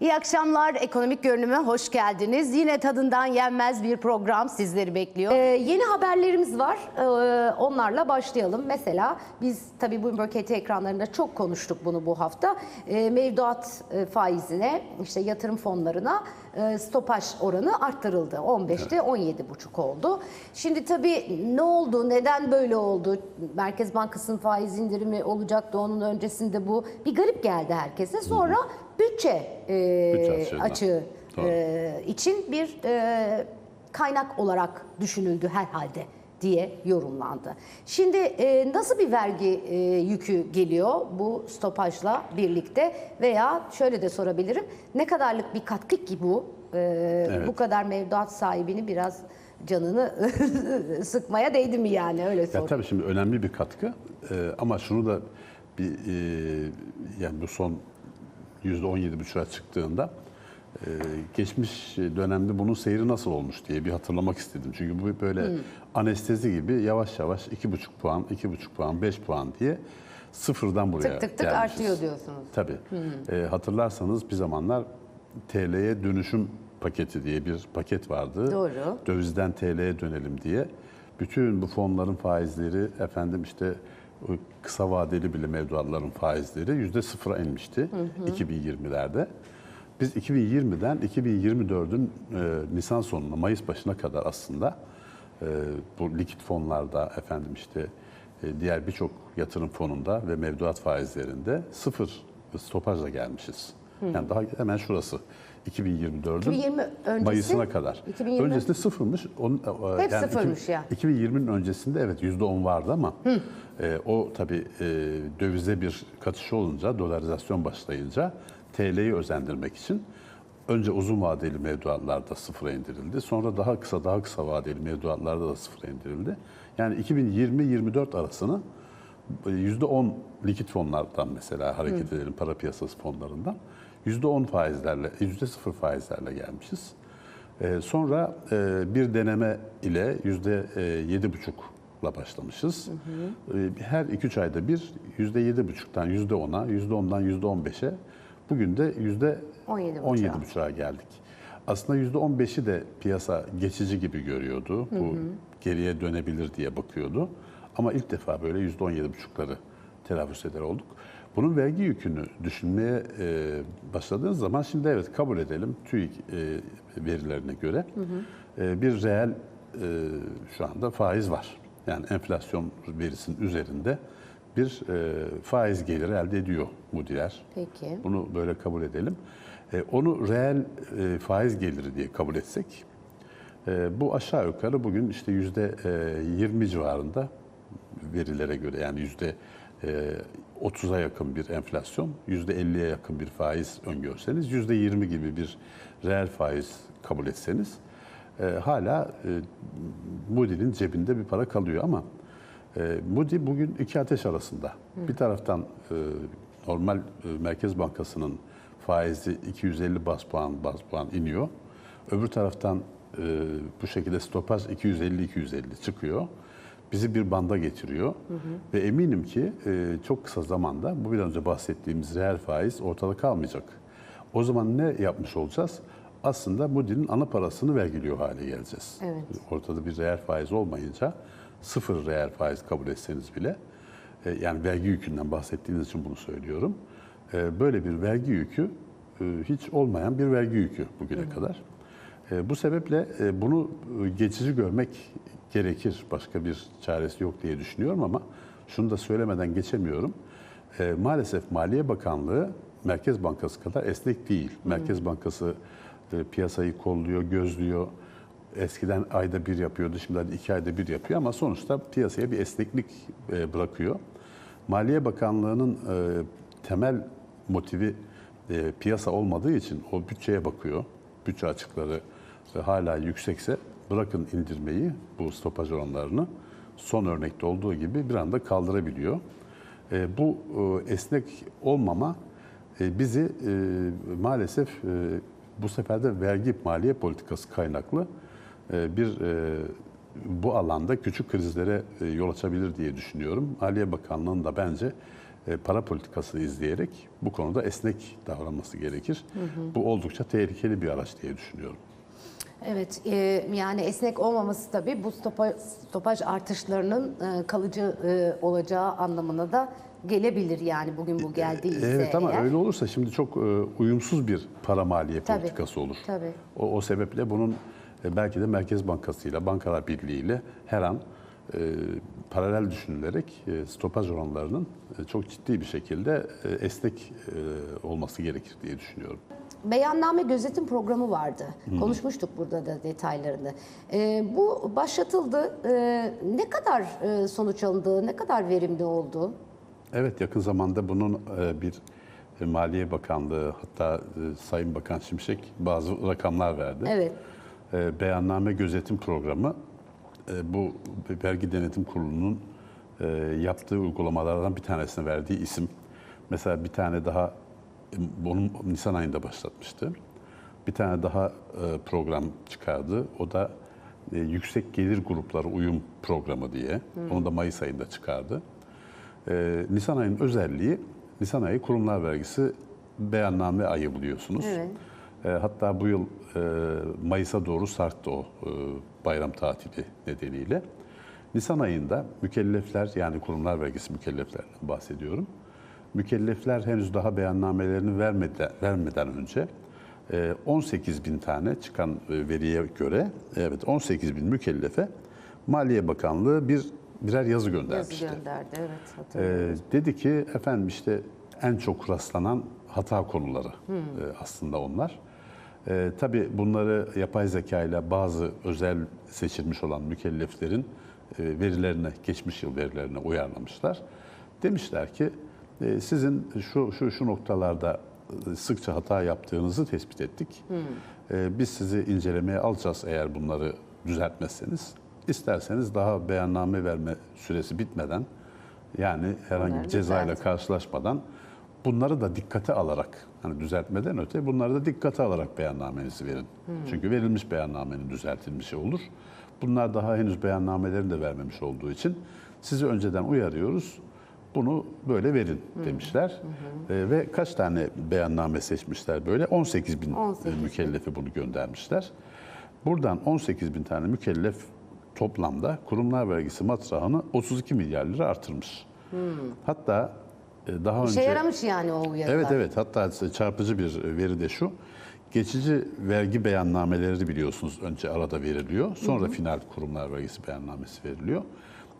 İyi akşamlar. Ekonomik görünüme hoş geldiniz. Yine tadından yenmez bir program sizleri bekliyor. Ee, yeni haberlerimiz var. Ee, onlarla başlayalım. Mesela biz tabii Bloomberg ekranlarında çok konuştuk bunu bu hafta. Ee, mevduat e, faizine, işte yatırım fonlarına e, stopaj oranı arttırıldı. 15'te 17,5 oldu. Şimdi tabii ne oldu, neden böyle oldu? Merkez Bankası'nın faiz indirimi olacaktı. Onun öncesinde bu bir garip geldi herkese. Sonra bütçe, e, Bütçe açığı Doğru. e, için bir e, kaynak olarak düşünüldü herhalde diye yorumlandı. Şimdi e, nasıl bir vergi e, yükü geliyor bu stopajla birlikte veya şöyle de sorabilirim ne kadarlık bir katkı ki bu E, Evet. bu kadar mevduat sahibini biraz canını sıkmaya değdi mi yani öyle Ya sorayım. tabii şimdi önemli bir katkı Ee, ama şunu da bir e, yani bu son yüzde on yedi buçuğa çıktığında e, geçmiş dönemde bunun seyri nasıl olmuş diye bir hatırlamak istedim. Çünkü bu böyle Hmm. anestezi gibi yavaş yavaş iki buçuk puan, iki buçuk puan, beş puan diye sıfırdan buraya Tık tık tık gelmişiz. artıyor diyorsunuz. Tabii. Ee, hatırlarsanız bir zamanlar TL'ye dönüşüm paketi diye bir paket vardı. Doğru. Dövizden TL'ye dönelim diye. Bütün bu fonların faizleri efendim işte kısa vadeli bile mevduatların faizleri yüzde sıfıra inmişti 2020'lerde. Biz 2020'den 2024'ün e, Nisan sonuna, Mayıs başına kadar aslında e, bu likit fonlarda efendim işte e, diğer birçok yatırım fonunda ve mevduat faizlerinde sıfır stopajla gelmişiz. Yani daha hemen şurası 2024'ün 2020 öncesi, Mayıs'ına kadar. 2020 Öncesinde sıfırmış. Onun, e, Hep sıfırmış ya. 2020'nin öncesinde evet %10 vardı ama e, o tabii e, dövize bir katışı olunca, dolarizasyon başlayınca TL'yi özendirmek için önce uzun vadeli mevduatlarda sıfıra indirildi. Sonra daha kısa daha kısa vadeli mevduatlarda da sıfıra indirildi. Yani 2020-24 arasını %10 likit fonlardan mesela hareket edelim para piyasası fonlarından. %10 faizlerle, %0 faizlerle gelmişiz. Ee, sonra e, bir deneme ile %7,5'la başlamışız. Ee, Her 2-3 ayda bir %7,5'tan %10'a, %10'dan %15'e bugün de %17,5'a. %17,5'a geldik. Aslında %15'i de piyasa geçici gibi görüyordu. Bu geriye dönebilir diye bakıyordu. Ama ilk defa böyle %17,5'ları telaffuz eder olduk. Bunun vergi yükünü düşünmeye e, başladığınız zaman şimdi evet kabul edelim TÜİK e, verilerine göre e, bir reel e, şu anda faiz var. Yani enflasyon verisinin üzerinde bir e, faiz geliri elde ediyor mudiler. Peki. Bunu böyle kabul edelim. E, onu reel e, faiz geliri diye kabul etsek, e, bu aşağı yukarı bugün işte yüzde e, 20 civarında verilere göre yani yüzde e, 30'a yakın bir enflasyon, yüzde 50'ye yakın bir faiz öngörseniz, yüzde 20 gibi bir reel faiz kabul etseniz e, hala e, Moody'nin cebinde bir para kalıyor ama e, Moody bugün iki ateş arasında. Bir taraftan e, normal e, Merkez Bankası'nın faizi 250 bas puan bas puan iniyor. Öbür taraftan e, bu şekilde stopaj 250-250 çıkıyor. Bizi bir banda getiriyor. Ve eminim ki e, çok kısa zamanda bu bir önce bahsettiğimiz reel faiz ortada kalmayacak. O zaman ne yapmış olacağız? Aslında Moody'nin ana parasını vergiliyor hale geleceğiz. Evet. Ortada bir reel faiz olmayınca sıfır reel faiz kabul etseniz bile e, yani vergi yükünden bahsettiğiniz için bunu söylüyorum. E, Böyle bir vergi yükü e, hiç olmayan bir vergi yükü bugüne kadar. E, Bu sebeple e, bunu geçici görmek gerekir. Başka bir çaresi yok diye düşünüyorum ama şunu da söylemeden geçemiyorum. E, Maalesef Maliye Bakanlığı Merkez Bankası kadar esnek değil. Merkez Bankası e, piyasayı kolluyor, gözlüyor. Eskiden ayda bir yapıyordu, şimdi hadi iki ayda bir yapıyor ama sonuçta piyasaya bir esneklik e, bırakıyor. Maliye Bakanlığı'nın e, temel motivi e, piyasa olmadığı için o bütçeye bakıyor. Bütçe açıkları hala yüksekse bırakın indirmeyi, bu stopaj oranlarını son örnekte olduğu gibi bir anda kaldırabiliyor. Bu esnek olmama bizi maalesef bu sefer de vergi maliye politikası kaynaklı bir e, bu alanda küçük krizlere e, yol açabilir diye düşünüyorum. Maliye Bakanlığı'nın da bence e, para politikasını izleyerek bu konuda esnek davranması gerekir. Bu oldukça tehlikeli bir araç diye düşünüyorum. Evet, e, yani esnek olmaması tabii bu stopa- stopaj artışlarının e, kalıcı e, olacağı anlamına da gelebilir yani bugün bu geldiyse Evet ama eğer. öyle olursa şimdi çok e, uyumsuz bir para maliye Tabii, politikası olur. tabii. O, o sebeple bunun e, belki de Merkez Bankası ile Bankalar Birliği ile her an e, paralel düşünülerek e, stopaj oranlarının e, çok ciddi bir şekilde e, esnek e, olması gerekir diye düşünüyorum. Beyanname gözetim programı vardı. Konuşmuştuk burada da detaylarını. E, bu başlatıldı. E, ne kadar e, sonuç alındı, ne kadar verimli oldu? Evet yakın zamanda bunun e, bir e, Maliye Bakanlığı hatta e, Sayın Bakan Şimşek bazı rakamlar verdi. Evet. E, Beyanname gözetim programı e, bu vergi denetim kurulunun e, yaptığı uygulamalardan bir tanesine verdiği isim. Mesela bir tane daha e, bunun Nisan ayında başlatmıştı. Bir tane daha e, program çıkardı. O da e, yüksek gelir grupları uyum programı diye. Onu da Mayıs ayında çıkardı. Ee, Nisan ayının özelliği, Nisan ayı kurumlar vergisi beyanname ayı biliyorsunuz. Evet. Ee, hatta bu yıl e, Mayıs'a doğru sarktı o e, bayram tatili nedeniyle. Nisan ayında mükellefler yani kurumlar vergisi mükelleflerinden bahsediyorum. Mükellefler henüz daha beyannamelerini vermeden, vermeden önce e, 18 bin tane çıkan e, veriye göre evet 18 bin mükellefe Maliye Bakanlığı bir birer yazı Yazı göndermişti. gönderdi, evet hatırlıyorum. Ee, dedi ki efendim işte en çok rastlanan hata konuları Hmm. e, aslında onlar. Ee, tabii bunları yapay zeka ile bazı özel seçilmiş olan mükelleflerin e, verilerine, geçmiş yıl verilerine uyarlamışlar. Demişler ki e, sizin şu şu şu noktalarda e, sıkça hata yaptığınızı tespit ettik. E, biz sizi incelemeye alacağız eğer bunları düzeltmezseniz. İsterseniz daha beyanname verme süresi bitmeden yani herhangi bir Bunları cezayla karşılaşmadan bunları da dikkate alarak hani düzeltmeden öte bunları da dikkate alarak beyannamenizi verin. Çünkü verilmiş beyannamenin düzeltilmişi olur. Bunlar daha henüz beyannamelerini de vermemiş olduğu için sizi önceden uyarıyoruz. Bunu böyle verin demişler. Ee, ve kaç tane beyanname seçmişler böyle? 18 bin 18 bin. mükellefi bunu göndermişler. Buradan 18 bin tane mükellef toplamda kurumlar vergisi matrahını 32 milyar lira artırmış. Hatta e, daha İşe önce... yaramış yani o uyarılar. Evet evet hatta çarpıcı bir veri de şu. Geçici vergi beyannameleri biliyorsunuz önce arada veriliyor. Sonra final kurumlar vergisi beyannamesi veriliyor.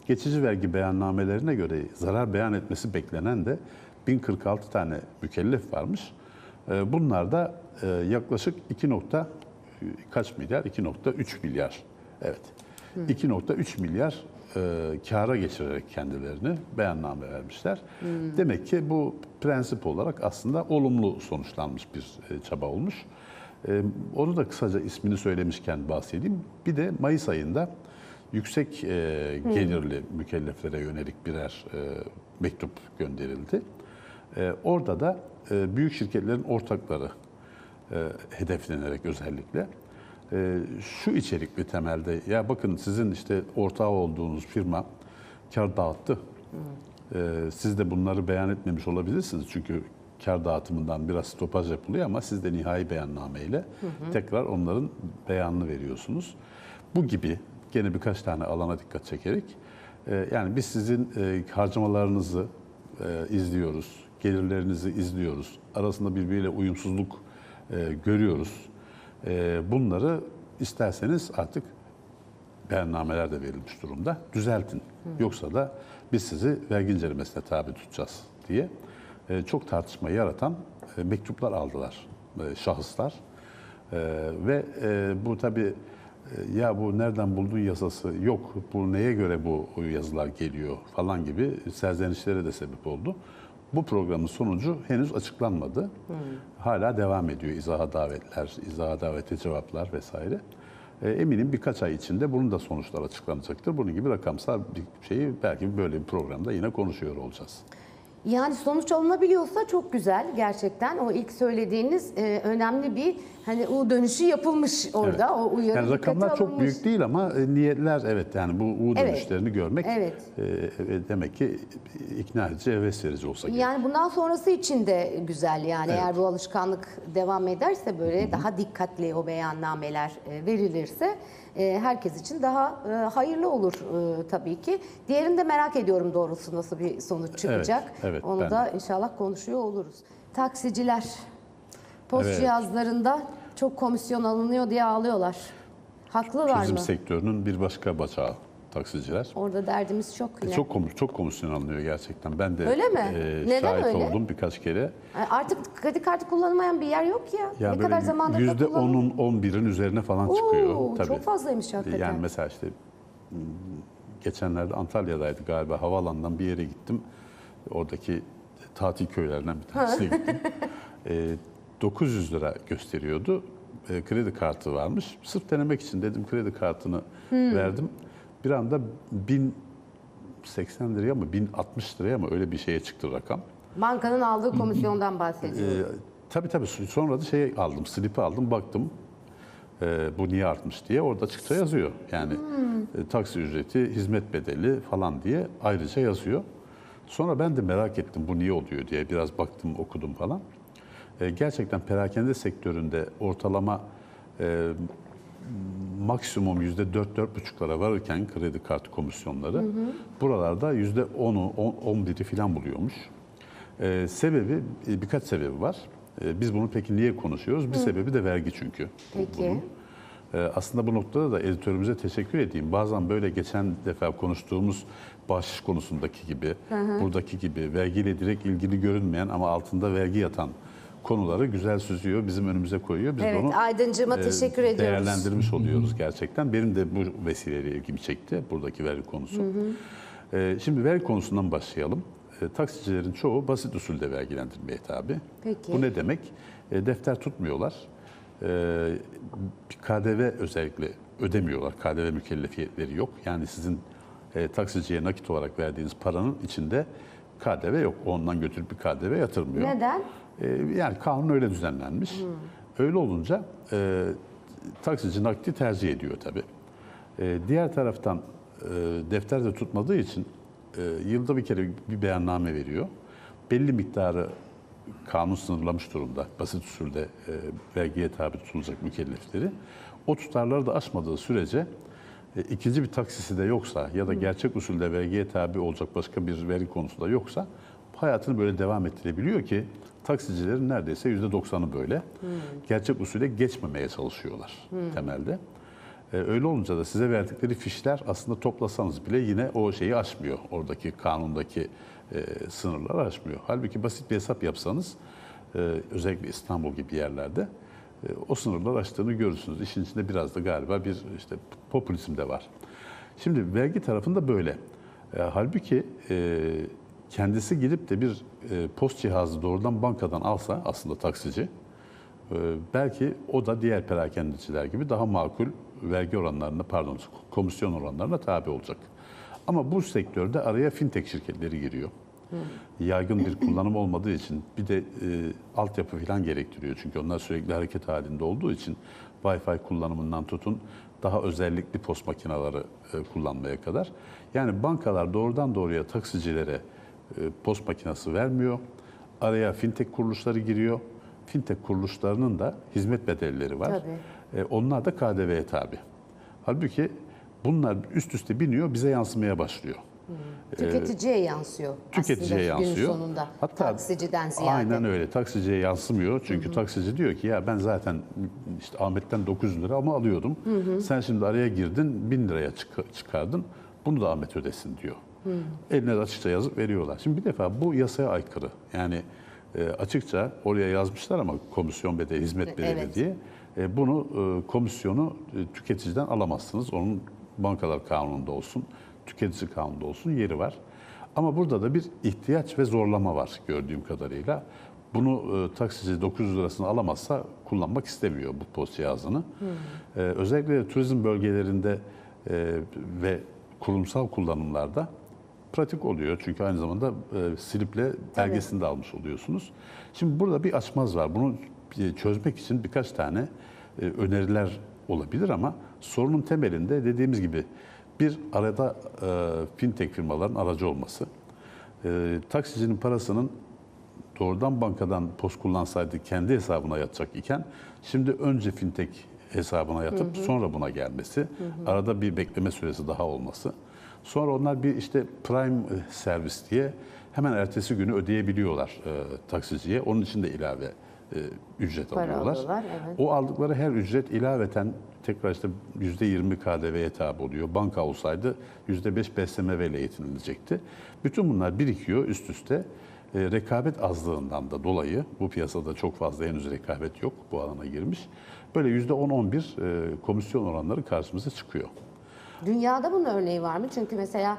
Geçici vergi beyannamelerine göre zarar beyan etmesi beklenen de 1046 tane mükellef varmış. Ee, Bunlar da e, yaklaşık 2 nokta kaç milyar? 2.3 milyar. Evet. 2.3 milyar e, kâra geçirerek kendilerini beyanname vermişler. Demek ki bu prensip olarak aslında olumlu sonuçlanmış bir e, çaba olmuş. E, onu da kısaca ismini söylemişken bahsedeyim. Bir de Mayıs ayında yüksek e, gelirli mükelleflere yönelik birer e, mektup gönderildi. E, orada da e, büyük şirketlerin ortakları e, hedeflenerek özellikle e, şu içerikli temelde ya bakın sizin işte ortağı olduğunuz firma kar dağıttı. E, siz de bunları beyan etmemiş olabilirsiniz çünkü kar dağıtımından biraz stopaj yapılıyor ama siz de nihai beyannameyle tekrar onların beyanını veriyorsunuz. Bu gibi gene birkaç tane alana dikkat çekerek e, yani biz sizin e, harcamalarınızı e, izliyoruz, gelirlerinizi izliyoruz. Arasında birbiriyle uyumsuzluk e, görüyoruz. E, bunları isterseniz artık beyannameler de verilmiş durumda. Düzeltin. Yoksa da biz sizi vergi incelemesine tabi tutacağız diye e, çok tartışma yaratan e, mektuplar aldılar e, şahıslar. Ve bu tabii ya bu nereden buldun yasası yok bu neye göre bu yazılar geliyor falan gibi serzenişlere de sebep oldu. Bu programın sonucu henüz açıklanmadı. Hala devam ediyor izaha davetler, izaha davete cevaplar vesaire. E, Eminim birkaç ay içinde bunun da sonuçları açıklanacaktır. Bunun gibi rakamsal bir şeyi belki böyle bir programda yine konuşuyor olacağız. Yani sonuç alınabiliyorsa çok güzel gerçekten. O ilk söylediğiniz e, önemli bir hani U dönüşü yapılmış orada. Evet. O uyarı yani rakamlar çok alınmış. büyük değil ama e, niyetler evet yani bu U Evet. dönüşlerini görmek Evet. e, e, demek ki ikna edici, heves verici olsa gerek. Yani bundan sonrası için de güzel yani Evet. eğer bu alışkanlık devam ederse böyle daha dikkatli o beyannameler e, verilirse herkes için daha e, hayırlı olur e, tabii ki. Diğerini de merak ediyorum doğrusu nasıl bir sonuç çıkacak. evet, Onu ben da inşallah konuşuyor oluruz. Taksiciler post Evet. cihazlarında çok komisyon alınıyor diye ağlıyorlar. Haklılar Turizm mı? sektörünün bir başka bacağı taksiciler. Orada derdimiz çok yine. Çok komis- çok komisyon alınıyor gerçekten. Ben de Öyle mi? e, Neden şahit öyle? oldum birkaç kere. Yani Artık kredi kartı kullanılmayan bir yer yok ya. Ya ne kadar zamandır yüzde kullanılıyor? onun 11'in üzerine falan Oo, çıkıyor. Tabii. Çok fazlaymış hakikaten. Yani mesela işte m, geçenlerde Antalya'daydı galiba havaalanından bir yere gittim. Oradaki tatil köylerinden bir tanesine gittim. E, 900 lira gösteriyordu. E, kredi kartı varmış. Sırf denemek için dedim kredi kartını Hmm. verdim. Bir anda 1080 liraya mı 1060 liraya mı öyle bir şeye çıktı rakam. Bankanın aldığı komisyondan bahsediyor. Ee, tabii tabii sonra da şey aldım, slipi aldım, baktım e, bu niye artmış diye orada açıkça yazıyor. Yani e, taksi ücreti, hizmet bedeli falan diye ayrıca yazıyor. Sonra ben de merak ettim bu niye oluyor diye biraz baktım, okudum falan. E, gerçekten perakende sektöründe ortalama e, maksimum yüzde dört dört buçuklara varırken kredi kartı komisyonları buralarda yüzde onu, on, biri falan buluyormuş. Ee, sebebi e, birkaç sebebi var. Ee, biz bunu peki niye konuşuyoruz? Bir sebebi de vergi çünkü. Peki. bunun. Ee, aslında bu noktada da editörümüze teşekkür edeyim. Bazen böyle geçen defa konuştuğumuz bahşiş konusundaki gibi, buradaki gibi vergiyle direkt ilgili görünmeyen ama altında vergi yatan konuları güzel süzüyor, bizim önümüze koyuyor. Biz Evet, onu Aydıncığıma e, teşekkür ediyoruz. Değerlendirmiş oluyoruz gerçekten. Benim de bu vesileyle ilgimi çekti buradaki vergi konusu. Ee, şimdi vergi konusundan başlayalım. Ee, taksicilerin çoğu basit usulde vergilendirmeye tabi. Peki. Bu ne demek? E, defter tutmuyorlar. E, KDV özellikle ödemiyorlar. KDV mükellefiyetleri yok. Yani sizin e, taksiciye nakit olarak verdiğiniz paranın içinde KDV yok. Ondan götürüp bir KDV yatırmıyor. Neden? E, yani kanun öyle düzenlenmiş. Öyle olunca e, taksici nakdi tercih ediyor tabii. E, diğer taraftan e, defter de tutmadığı için e, yılda bir kere bir beyanname veriyor. Belli miktarı kanun sınırlamış durumda. Basit usulde e, vergiye tabi tutulacak mükellefleri. O tutarları da aşmadığı sürece e, ikinci bir taksisi de yoksa ya da gerçek usulde vergiye tabi olacak başka bir vergi konusu da yoksa hayatını böyle devam ettirebiliyor ki taksicilerin neredeyse %90'ı böyle. Gerçek usule geçmemeye çalışıyorlar temelde. Ee, öyle olunca da size verdikleri fişler aslında toplasanız bile yine o şeyi aşmıyor. Oradaki kanundaki e, sınırları aşmıyor. Halbuki basit bir hesap yapsanız e, özellikle İstanbul gibi yerlerde o sınırları aştığını görürsünüz. İşin içinde biraz da galiba bir işte popülizm de var. Şimdi vergi tarafında böyle. E, halbuki e, kendisi gidip de bir e, post cihazı doğrudan bankadan alsa aslında taksici e, belki o da diğer perakendeciler gibi daha makul vergi oranlarına pardon komisyon oranlarına tabi olacak. Ama bu sektörde araya fintech şirketleri giriyor. Yaygın bir kullanım olmadığı için bir de e, altyapı falan gerektiriyor. Çünkü onlar sürekli hareket halinde olduğu için Wi-Fi kullanımından tutun daha özellikli post makineleri e, kullanmaya kadar. Yani bankalar doğrudan doğruya taksicilere e, post makinesi vermiyor. Araya fintech kuruluşları giriyor. Fintech kuruluşlarının da hizmet bedelleri var. Tabii. E, onlar da KDV'ye tabi. Halbuki bunlar üst üste biniyor, bize yansımaya başlıyor. Tüketiciye yansıyor. Tüketiciye aslında yansıyor. Gün sonunda. Hatta Taksiciden ziyade. Aynen öyle. Taksiciye yansımıyor. Çünkü taksici diyor ki ya ben zaten işte Ahmet'ten 900 lira ama alıyordum. Sen şimdi araya girdin 1000 liraya çık- çıkardın. Bunu da Ahmet ödesin diyor. Eline de açıkça yazıp veriyorlar. Şimdi bir defa bu yasaya aykırı. Yani e, açıkça oraya yazmışlar ama komisyon bedeli, hizmet bedeli Evet. diye. E, bunu e, komisyonu e, tüketiciden alamazsınız. Onun bankalar kanununda olsun, tüketici kanununda olsun yeri var. Ama burada da bir ihtiyaç ve zorlama var gördüğüm kadarıyla. Bunu e, taksici 900 lirasını alamazsa kullanmak istemiyor bu post cihazını. E, özellikle turizm bölgelerinde e, ve kurumsal kullanımlarda pratik oluyor. Çünkü aynı zamanda e, sliple belgesini de almış oluyorsunuz. Şimdi burada bir açmaz var. Bunu e, çözmek için birkaç tane e, öneriler olabilir ama sorunun temelinde dediğimiz gibi bir arada e, fintech firmaların aracı olması. E, taksicinin parasının doğrudan bankadan post kullansaydı kendi hesabına yatacak iken şimdi önce fintech hesabına yatıp sonra buna gelmesi, arada bir bekleme süresi daha olması. Sonra onlar bir işte prime e, servis diye hemen ertesi günü ödeyebiliyorlar e, taksiciye. Onun için de ilave e, ücret Para alıyorlar. alıyorlar, evet. O aldıkları her ücret ilaveten tekrar işte %20 KDV'ye tabi oluyor. Banka olsaydı %5 BSMV ile yetinilecekti. Bütün bunlar birikiyor üst üste. E, rekabet azlığından da dolayı bu piyasada çok fazla henüz rekabet yok bu alana girmiş. Böyle %10-11 e, komisyon oranları karşımıza çıkıyor. Dünyada bunun örneği var mı? Çünkü mesela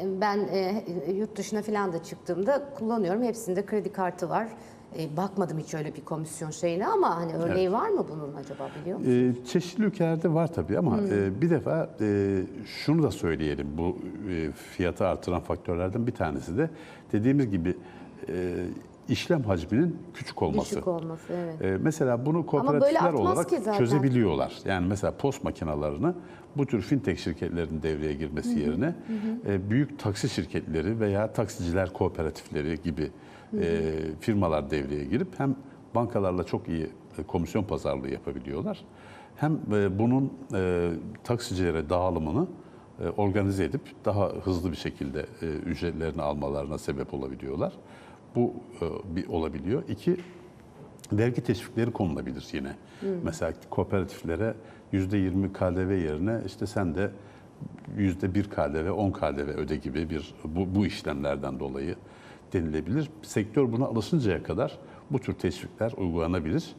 e, ben e, yurt dışına falan da çıktığımda kullanıyorum. Hepsinde kredi kartı var. E, bakmadım hiç öyle bir komisyon şeyine ama hani örneği var mı bunun acaba biliyor musun? E, çeşitli ülkelerde var tabii ama e, bir defa e, şunu da söyleyelim. Bu e, fiyatı artıran faktörlerden bir tanesi de dediğimiz gibi e, işlem hacminin küçük olması. Düşük olması evet. E, mesela bunu kooperatifler olarak çözebiliyorlar. Yani mesela post makinalarını bu tür fintech şirketlerin devreye girmesi yerine e, büyük taksi şirketleri veya taksiciler kooperatifleri gibi e, firmalar devreye girip hem bankalarla çok iyi e, komisyon pazarlığı yapabiliyorlar. Hem e, bunun e, taksicilere dağılımını e, organize edip daha hızlı bir şekilde e, ücretlerini almalarına sebep olabiliyorlar. Bu e, bir olabiliyor. İki, vergi teşvikleri konulabilir yine. Mesela kooperatiflere %20 KDV yerine işte sen de %1 KDV, 10 KDV öde gibi bir bu, bu işlemlerden dolayı denilebilir. Sektör buna alışıncaya kadar bu tür teşvikler uygulanabilir.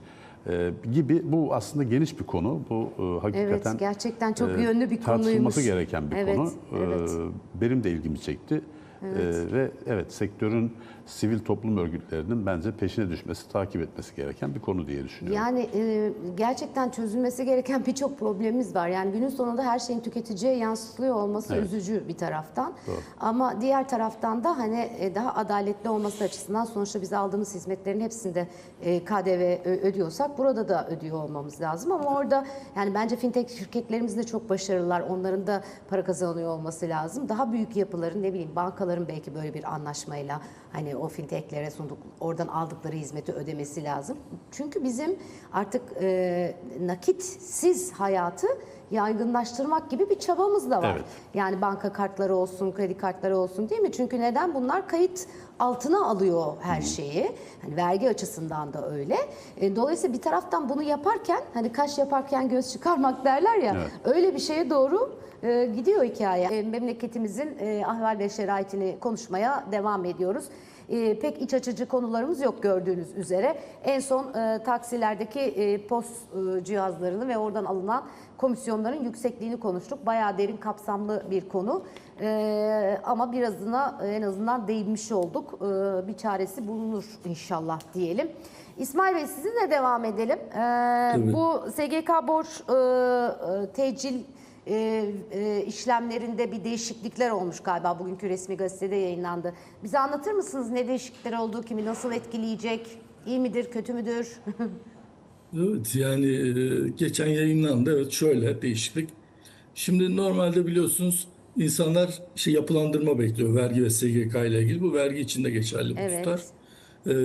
Ee, gibi bu aslında geniş bir konu. Bu e, hakikaten Evet, gerçekten çok e, yönlü bir tartışılması konuymuş. gereken bir Evet, konu. evet. Ee, benim de ilgimi çekti. Ee, ve evet sektörün sivil toplum örgütlerinin bence peşine düşmesi, takip etmesi gereken bir konu diye düşünüyorum. Yani e, gerçekten çözülmesi gereken birçok problemimiz var. Yani günün sonunda her şeyin tüketiciye yansıtılıyor olması Evet. üzücü bir taraftan. Doğru. Ama diğer taraftan da hani e, daha adaletli olması açısından sonuçta biz aldığımız hizmetlerin hepsinde e, KDV ödüyorsak burada da ödüyor olmamız lazım. Ama orada yani bence fintech şirketlerimiz de çok başarılılar. Onların da para kazanıyor olması lazım. Daha büyük yapıların ne bileyim bankaların belki böyle bir anlaşmayla hani o fintechlere sunduk oradan aldıkları hizmeti ödemesi lazım. Çünkü bizim artık e, nakitsiz hayatı yaygınlaştırmak gibi bir çabamız da var. Evet. Yani banka kartları olsun, kredi kartları olsun değil mi? Çünkü neden? Bunlar kayıt altına alıyor her şeyi. Hani vergi açısından da öyle. E, dolayısıyla bir taraftan bunu yaparken hani kaş yaparken göz çıkarmak derler ya. Evet. Öyle bir şeye doğru e, gidiyor hikaye. E, memleketimizin e, ahval ve şeraitini konuşmaya devam ediyoruz. E, pek iç açıcı konularımız yok gördüğünüz üzere. En son e, taksilerdeki e, post e, cihazlarını ve oradan alınan komisyonların yüksekliğini konuştuk. Bayağı derin kapsamlı bir konu. E, ama birazına e, en azından değinmiş olduk. E, bir çaresi bulunur inşallah diyelim. İsmail Bey sizinle devam edelim. E, bu SGK borç e, e, tecil e, e, işlemlerinde bir değişiklikler olmuş galiba bugünkü resmi gazetede yayınlandı. Bize anlatır mısınız ne değişiklikler olduğu, kimi nasıl etkileyecek, iyi midir, kötü müdür? Evet yani e, geçen yayınlandı. Evet şöyle değişiklik. Şimdi normalde biliyorsunuz insanlar şey yapılandırma bekliyor vergi ve SGK ile ilgili. Bu vergi için de geçerli bu Evet. tutar.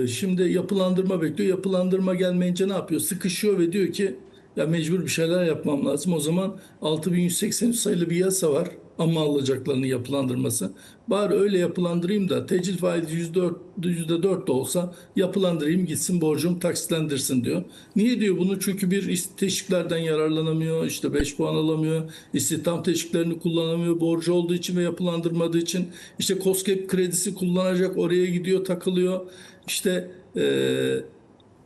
E, Şimdi yapılandırma bekliyor. Yapılandırma gelmeyince ne yapıyor? Sıkışıyor ve diyor ki ya mecbur bir şeyler yapmam lazım. O zaman 6183 sayılı bir yasa var. Ama alacaklarının yapılandırması. Bari öyle yapılandırayım da tecil faizi %4, %4 de olsa yapılandırayım gitsin borcum taksitlendirsin diyor. Niye diyor bunu? Çünkü bir teşviklerden yararlanamıyor, işte 5 puan alamıyor, istihdam teşviklerini kullanamıyor borcu olduğu için ve yapılandırmadığı için. işte COSGAP kredisi kullanacak oraya gidiyor takılıyor. İşte eee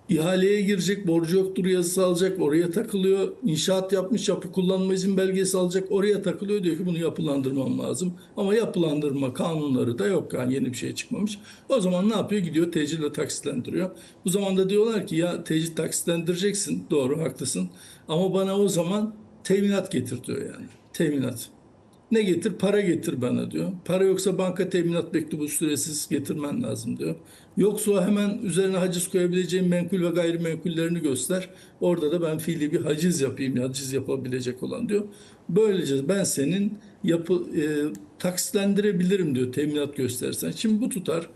İhaleye girecek, borcu yoktur yazısı alacak, oraya takılıyor. İnşaat yapmış, yapı kullanma izin belgesi alacak, oraya takılıyor. Diyor ki bunu yapılandırmam lazım. Ama yapılandırma kanunları da yok yani yeni bir şey çıkmamış. O zaman ne yapıyor? Gidiyor tecille taksitlendiriyor. Bu zaman da diyorlar ki ya tecil taksitlendireceksin. Doğru, haklısın. Ama bana o zaman teminat getir diyor yani. Teminat. Ne getir? Para getir bana diyor. Para yoksa banka teminat mektubu süresiz getirmen lazım diyor. Yoksa hemen üzerine haciz koyabileceğim menkul ve gayrimenkullerini göster. Orada da ben fiili bir haciz yapayım, haciz yapabilecek olan diyor. Böylece ben senin yapı e, taksitlendirebilirim diyor teminat göstersen. Şimdi bu tutar.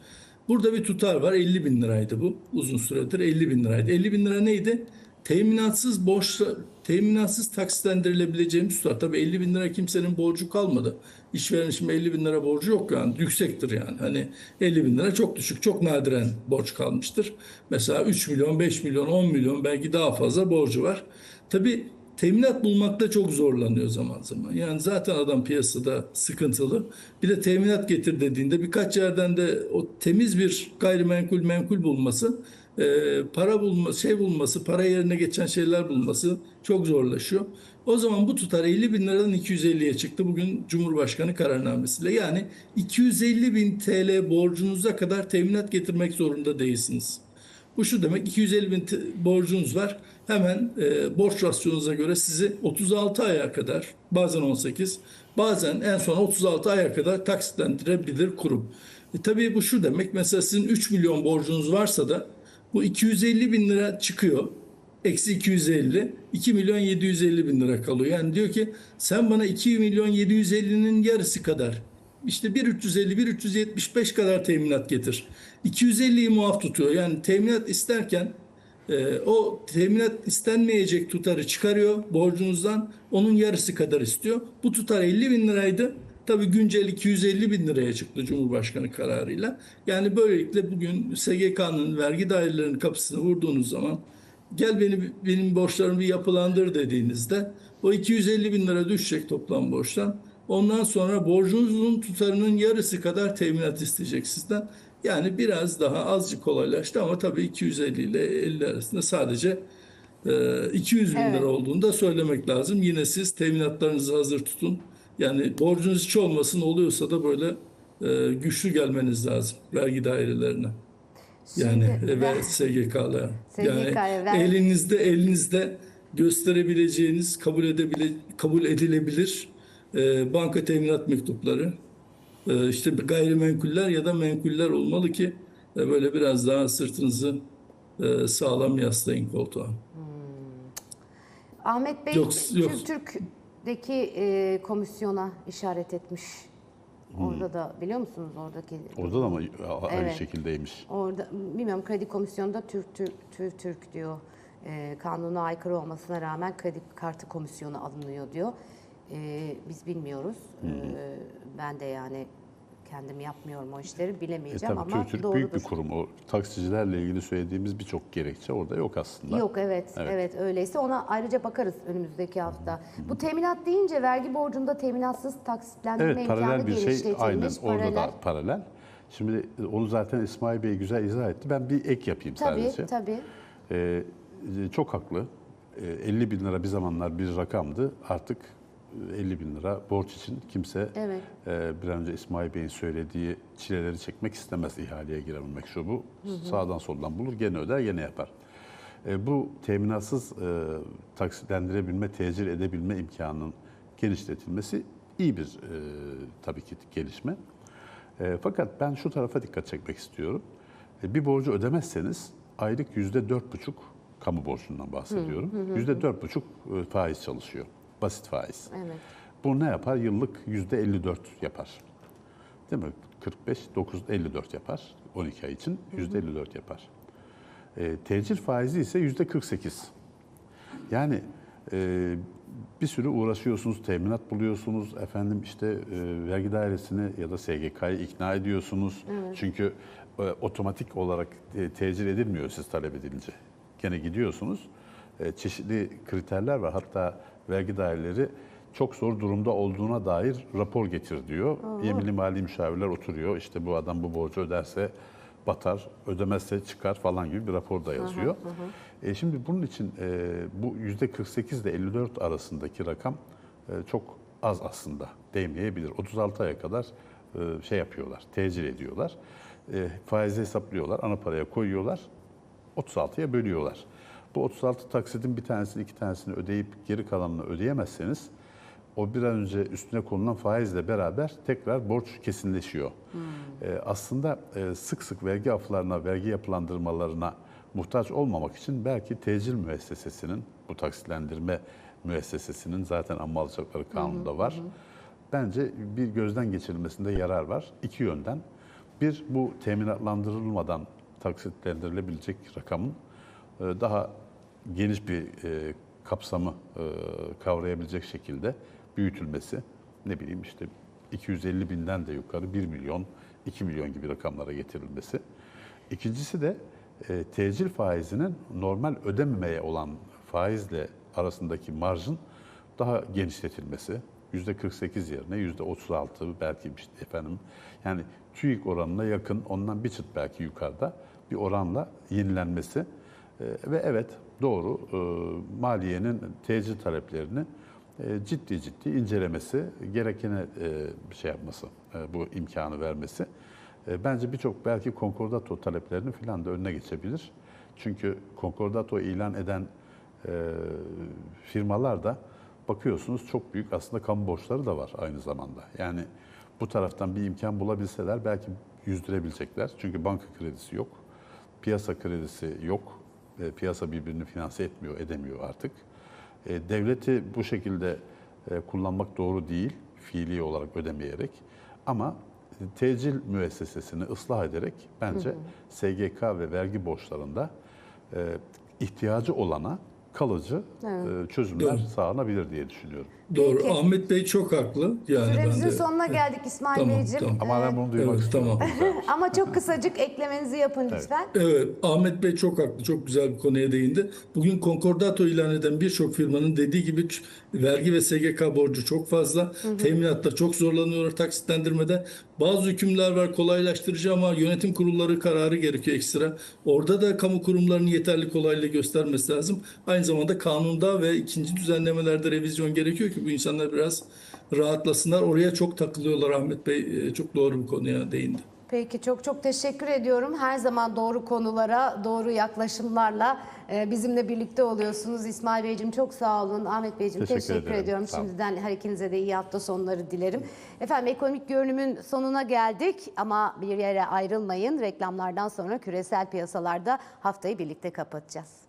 Burada bir tutar var 50 bin liraydı bu. Uzun süredir 50 bin liraydı. 50 bin lira neydi? Teminatsız borçla, teminatsız taksitlendirilebileceğimiz tutar. Tabii 50 bin lira kimsenin borcu kalmadı. İşveren şimdi 50 bin lira borcu yok yani. Yüksektir yani. Hani 50 bin lira çok düşük. Çok nadiren borç kalmıştır. Mesela 3 milyon, 5 milyon, 10 milyon belki daha fazla borcu var. Tabii teminat bulmakta çok zorlanıyor zaman zaman. Yani zaten adam piyasada sıkıntılı. Bir de teminat getir dediğinde birkaç yerden de o temiz bir gayrimenkul menkul bulması, e, para bulma, şey bulması, para yerine geçen şeyler bulması çok zorlaşıyor. O zaman bu tutar 50 bin liradan 250'ye çıktı bugün Cumhurbaşkanı kararnamesiyle. Yani 250 bin TL borcunuza kadar teminat getirmek zorunda değilsiniz. Bu şu demek 250 bin borcunuz var. Hemen e, borç rasyonunuza göre sizi 36 aya kadar bazen 18 bazen en son 36 aya kadar taksitlendirebilir kurum. E, tabii bu şu demek mesela sizin 3 milyon borcunuz varsa da bu 250 bin lira çıkıyor. Eksi 250, 2 milyon 750 bin lira kalıyor. Yani diyor ki sen bana 2 milyon 750'nin yarısı kadar işte 1350, 1375 kadar teminat getir. 250'yi muaf tutuyor. Yani teminat isterken e, o teminat istenmeyecek tutarı çıkarıyor borcunuzdan. Onun yarısı kadar istiyor. Bu tutar 50 bin liraydı. Tabii güncel 250 bin liraya çıktı Cumhurbaşkanı kararıyla. Yani böylelikle bugün SGK'nın vergi dairelerinin kapısını vurduğunuz zaman gel beni benim borçlarımı bir yapılandır dediğinizde o 250 bin lira düşecek toplam borçtan. Ondan sonra borcunuzun tutarının yarısı kadar teminat isteyecek sizden. Yani biraz daha azıcık kolaylaştı ama tabii 250 ile 50 arasında sadece e, 200 bin Evet. lira olduğunu da söylemek lazım. Yine siz teminatlarınızı hazır tutun. Yani borcunuz hiç olmasın oluyorsa da böyle e, güçlü gelmeniz lazım vergi dairelerine. Yani Şimdi ve SGK'lara. Yani SGK'ya ver- elinizde elinizde gösterebileceğiniz kabul edebile kabul edilebilir e, banka teminat mektupları e, işte gayrimenkuller ya da menkuller olmalı ki e, böyle biraz daha sırtınızı e, sağlam yaslayın koltuğa. Ahmet Bey Yok, yok. Türk Türk'deki e, komisyona işaret etmiş. Orada da biliyor musunuz oradaki Orada da mı aynı Evet. şekildeymiş? Orada bilmiyorum kredi komisyonunda Türk Türk Türk, Türk diyor. E, kanuna aykırı olmasına rağmen kredi kartı komisyonu alınıyor diyor. E, biz bilmiyoruz. E, ben de yani kendim yapmıyorum o işleri E bilemeyeceğim tabii ama TÜRK doğrudur. büyük bir kurum. O taksicilerle ilgili söylediğimiz birçok gerekçe orada yok aslında. Yok evet, evet Evet. öyleyse ona ayrıca bakarız önümüzdeki hafta. Bu teminat deyince vergi borcunda teminatsız taksitlendirme Evet imkanı paralel bir şey aynen orada paralel. da paralel. Şimdi onu zaten İsmail Bey güzel izah etti. Ben bir ek yapayım Tabii sadece. tabii. Ee, çok haklı. Ee, 50 bin lira bir zamanlar bir rakamdı. Artık e, 50 bin lira borç için kimse Evet. e, bir an önce İsmail Bey'in söylediği çileleri çekmek istemez ihaleye girebilmek şu bu. Sağdan soldan bulur gene öder gene yapar. E, bu teminatsız e, taksitlendirebilme, tecil edebilme imkanının genişletilmesi iyi bir e, tabii ki gelişme. E, fakat ben şu tarafa dikkat çekmek istiyorum. E, bir borcu ödemezseniz aylık yüzde dört buçuk kamu borcundan bahsediyorum. Yüzde dört buçuk e, faiz çalışıyor. Basit faiz. Evet. Bu ne yapar? Yıllık yüzde 54 yapar. Değil mi? 45, 9, 54 yapar 12 ay için. Yüzde 54 yapar. E, tecil faizi ise yüzde 48. Yani e, bir sürü uğraşıyorsunuz, teminat buluyorsunuz, efendim işte e, vergi dairesini ya da SGK'yı ikna ediyorsunuz. Çünkü e, otomatik olarak e, tecil edilmiyor siz talep edilince. Gene gidiyorsunuz. E, çeşitli kriterler var. Hatta vergi daireleri çok zor durumda olduğuna dair rapor getir diyor. Yeminli mali müşavirler oturuyor. İşte bu adam bu borcu öderse batar, ödemezse çıkar falan gibi bir rapor da yazıyor. E, şimdi bunun için e, bu yüzde 48 ile 54 arasındaki rakam e, çok az aslında değmeyebilir. 36 aya kadar e, şey yapıyorlar, tecil ediyorlar. E, faizi hesaplıyorlar, ana paraya koyuyorlar, 36'ya bölüyorlar. Bu 36 taksidin bir tanesini iki tanesini ödeyip geri kalanını ödeyemezseniz o bir an önce üstüne konulan faizle beraber tekrar borç kesinleşiyor. Ee, aslında e, sık sık vergi aflarına, vergi yapılandırmalarına muhtaç olmamak için belki tecil müessesesinin, bu taksitlendirme müessesesinin zaten amma alacakları kanunda var. Bence bir gözden geçirilmesinde yarar var. İki yönden. Bir, bu teminatlandırılmadan taksitlendirilebilecek rakamın e, daha geniş bir e, kapsamı e, kavrayabilecek şekilde büyütülmesi. Ne bileyim işte 250 binden de yukarı 1 milyon, 2 milyon gibi rakamlara getirilmesi. İkincisi de e, tecil faizinin normal ödememeye olan faizle arasındaki marjın daha genişletilmesi. %48 yerine %36 belki işte efendim yani TÜİK oranına yakın ondan bir çıt belki yukarıda bir oranla yenilenmesi e, ve evet doğru e, maliyenin tecil taleplerini e, ciddi ciddi incelemesi, gerekene e, şey yapması, bu imkanı vermesi bence birçok belki konkordato taleplerini filan da önüne geçebilir. Çünkü konkordato ilan eden firmalar da bakıyorsunuz çok büyük aslında kamu borçları da var aynı zamanda. Yani bu taraftan bir imkan bulabilseler belki yüzdürebilecekler. Çünkü banka kredisi yok, piyasa kredisi yok, e, piyasa birbirini finanse etmiyor, edemiyor artık. E, devleti bu şekilde e, kullanmak doğru değil, fiili olarak ödemeyerek. Ama tecil müessesesini ıslah ederek bence SGK ve vergi borçlarında e, ihtiyacı olana kalıcı e, çözümler Doğru. sağlanabilir diye düşünüyorum. Doğru. Peki. Ahmet Bey çok haklı. Yani ben Süremizin de- sonuna geldik İsmail Tamam, Beyciğim. tamam. Ama ben bunu duymak Evet, istiyorum. tamam. Ama çok kısacık eklemenizi yapın lütfen. Evet, Ahmet Bey çok haklı, çok güzel bir konuya değindi. Bugün konkordato ilan eden birçok firmanın dediği gibi vergi ve SGK borcu çok fazla. Teminatta çok zorlanıyorlar taksitlendirmede. Bazı hükümler var kolaylaştırıcı ama yönetim kurulları kararı gerekiyor ekstra. Orada da kamu kurumlarının yeterli kolaylığı göstermesi lazım. Aynı zamanda kanunda ve ikinci düzenlemelerde revizyon gerekiyor ki bu insanlar biraz rahatlasınlar. Oraya çok takılıyorlar Ahmet Bey. e, Çok doğru bir konuya değindi. Peki çok çok teşekkür ediyorum. Her zaman doğru konulara, doğru yaklaşımlarla e, bizimle birlikte oluyorsunuz. İsmail Beyciğim çok sağ olun. Ahmet Beyciğim Teşekkür teşekkür, ederim. ediyorum. Sağ. Şimdiden her ikinize de iyi hafta sonları dilerim. Efendim ekonomik görünümün sonuna geldik ama bir yere ayrılmayın. Reklamlardan sonra küresel piyasalarda haftayı birlikte kapatacağız.